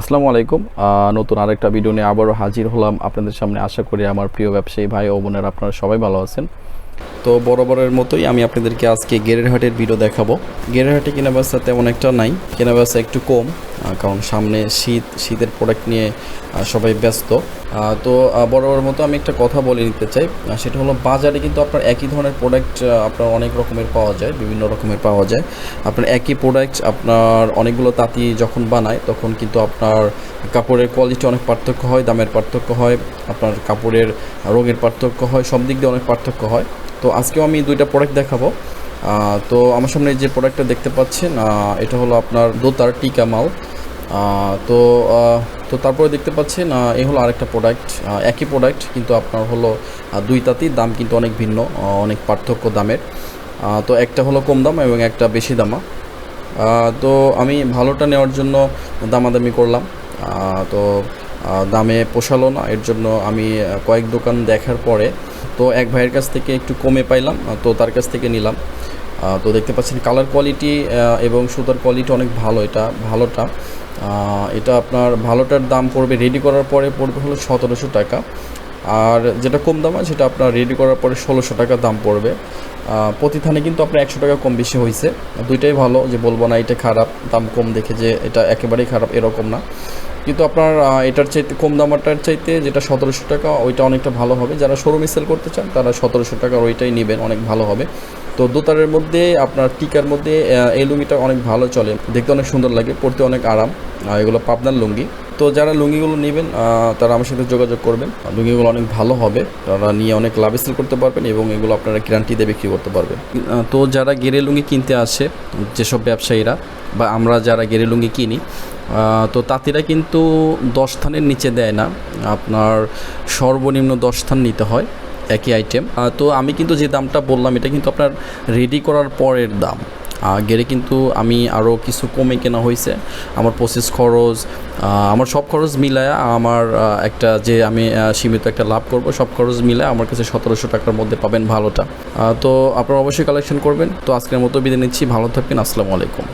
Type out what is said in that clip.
আসসালামু আলাইকুম। নতুন আরেকটা ভিডিও নিয়ে আবারও হাজির হলাম আপনাদের সামনে। আশা করি আমার প্রিয় ব্যবসায়ী ভাই ও বোনের আপনারা সবাই ভালো আছেন। তো বরাবরের মতোই আমি আপনাদেরকে আজকে গেরেরহাটের ভিডিও দেখাবো। গেরেরহাটে কেনাবেচা তেমন একটা নাই, কেনাবেচা একটু কম। কারণ সামনে শীত শীতের প্রোডাক্ট নিয়ে সবাই ব্যস্ত। তো আহ, বরাবরের মতো আমি একটা কথা বলে নিতে চাই। সেটা হলো বাজারে কিন্তু আপনার একই ধরনের প্রোডাক্ট আপনার অনেক রকমের পাওয়া যায় বিভিন্ন রকমের পাওয়া যায়। আপনার একই প্রোডাক্ট আপনার অনেকগুলো তাঁতি যখন বানায় তখন কিন্তু আপনার কাপড়ের কোয়ালিটি অনেক পার্থক্য হয় দামের পার্থক্য হয় আপনার কাপড়ের রঙের পার্থক্য হয় সব দিক দিয়ে অনেক পার্থক্য হয়। তো আজকেও আমি দুইটা প্রোডাক্ট দেখাবো। তো আমার সামনে যে প্রোডাক্টটা দেখতে পাচ্ছেন এটা হলো আপনার দোতার টিকা মাল। তো তো তারপরে দেখতে পাচ্ছেন এই হলো আরেকটা প্রোডাক্ট একই প্রোডাক্ট কিন্তু আপনার হলো দুই তাঁতির দাম কিন্তু অনেক ভিন্ন অনেক পার্থক্য দামের। তো একটা হলো কম দাম এবং একটা বেশি দামা। তো আমি ভালোটা নেওয়ার জন্য দামাদামি করলাম। তো দামে পোষালো না, এর জন্য আমি কয়েক দোকান দেখার পরে, তো এক ভাইয়ের কাছ থেকে একটু কমে পাইলাম তো তার কাছ থেকে নিলাম। তো দেখতে পাচ্ছেন কালার কোয়ালিটি এবং সুতার কোয়ালিটি অনেক ভালো, এটা ভালোটা। এটা আপনার ভালোটার দাম পড়বে রেডি করার পরে পড়বে হলো সতেরোশো টাকা। আর যেটা কম দাম আছে সেটা আপনার রেডি করার পরে ষোলোশো টাকা দাম পড়বে। প্রতি থানে কিন্তু আপনার একশো টাকা কম বেশি হয়েছে দুইটাই ভালো, যে বলব না এটা খারাপ, দাম কম দেখে যে এটা একেবারেই খারাপ, এরকম না। কিন্তু আপনার এটার চাইতে, কম দামারটার চাইতে যেটা সতেরোশো টাকা, ওইটা অনেকটা ভালো হবে। যারা শোরুমে সেল করতে চান, তারা সতেরোশো টাকার ওইটাই নেবেন, অনেক ভালো হবে। তো দোতারের মধ্যে, আপনার টিকার মধ্যে এই লুঙ্গিটা অনেক ভালো চলে। দেখতে অনেক সুন্দর লাগে, পরতে অনেক আরাম। এগুলো পাবনার লুঙ্গি। তো যারা লুঙ্গিগুলো নেবেন তারা আমার সাথে যোগাযোগ করবেন। লুঙ্গিগুলো অনেক ভালো হবে। তারা নিয়ে অনেক লাভ সেল করতে পারবেন এবং এগুলো আপনারা গ্যারান্টি দিয়ে বিক্রি করতে পারবেন। তো যারা গেরে লুঙ্গি কিনতে আসে, যেসব ব্যবসায়ীরা বা আমরা যারা গেরে লুঙ্গি কিনি তো তাঁতিরা কিন্তু দশ থানের নিচে দেয় না। আপনার সর্বনিম্ন দশ থান নিতে হয়। একই আইটেম তো আমি কিন্তু যে দামটা বললাম, এটা কিন্তু আপনার রেডি করার পরের দাম। গেরে কিন্তু আমি আরও কিছু কমে কেনা হয়েছে। আমার প্রসেস খরচ আমার সব খরচ মিলায় আমার একটা যে আমি সীমিত একটা লাভ করব, সব খরচ মিলায় আমার কাছে সতেরোশো টাকার মধ্যে পাবেন ভালোটা। তো আপনারা অবশ্যই কালেকশন করবেন। তো আজকের মতো বিদায় নিচ্ছি। ভালো থাকবেন। আসসালামু আলাইকুম।